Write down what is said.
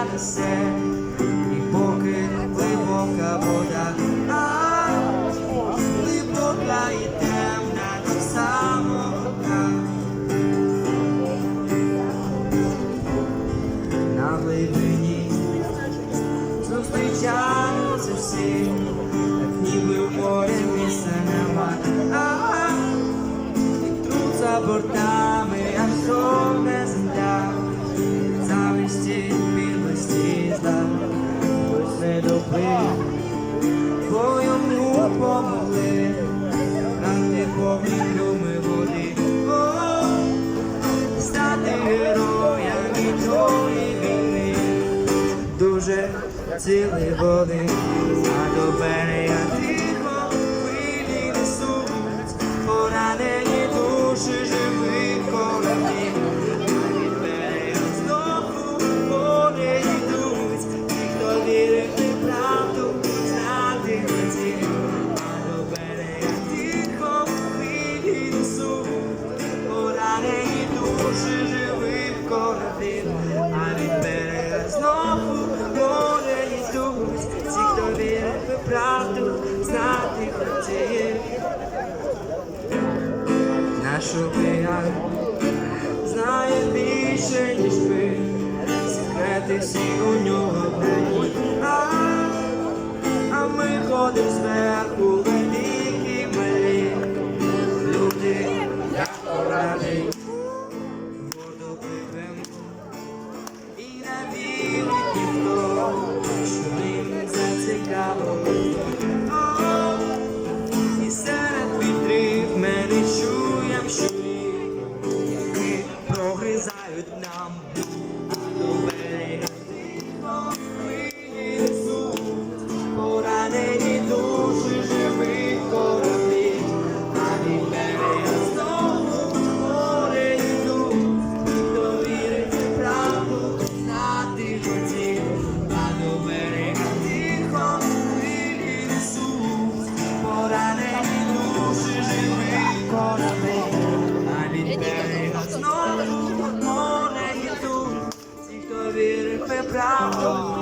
хвиля несе, і поки глибока вода, а глибока і темна так само. На глибині зустрічаються всі, так ніби в морі місця нема. А тут за бортами, не доплив, бо йому помогли, грати повні люми води. Стати героями тої війни. Дуже цілий води, а до берега тихо Наш океан знає більше, ніж ми, секрети всі у нього а, а ми ходимо зверху живих кораблів, а йдуть, ті, хто вірив, правду,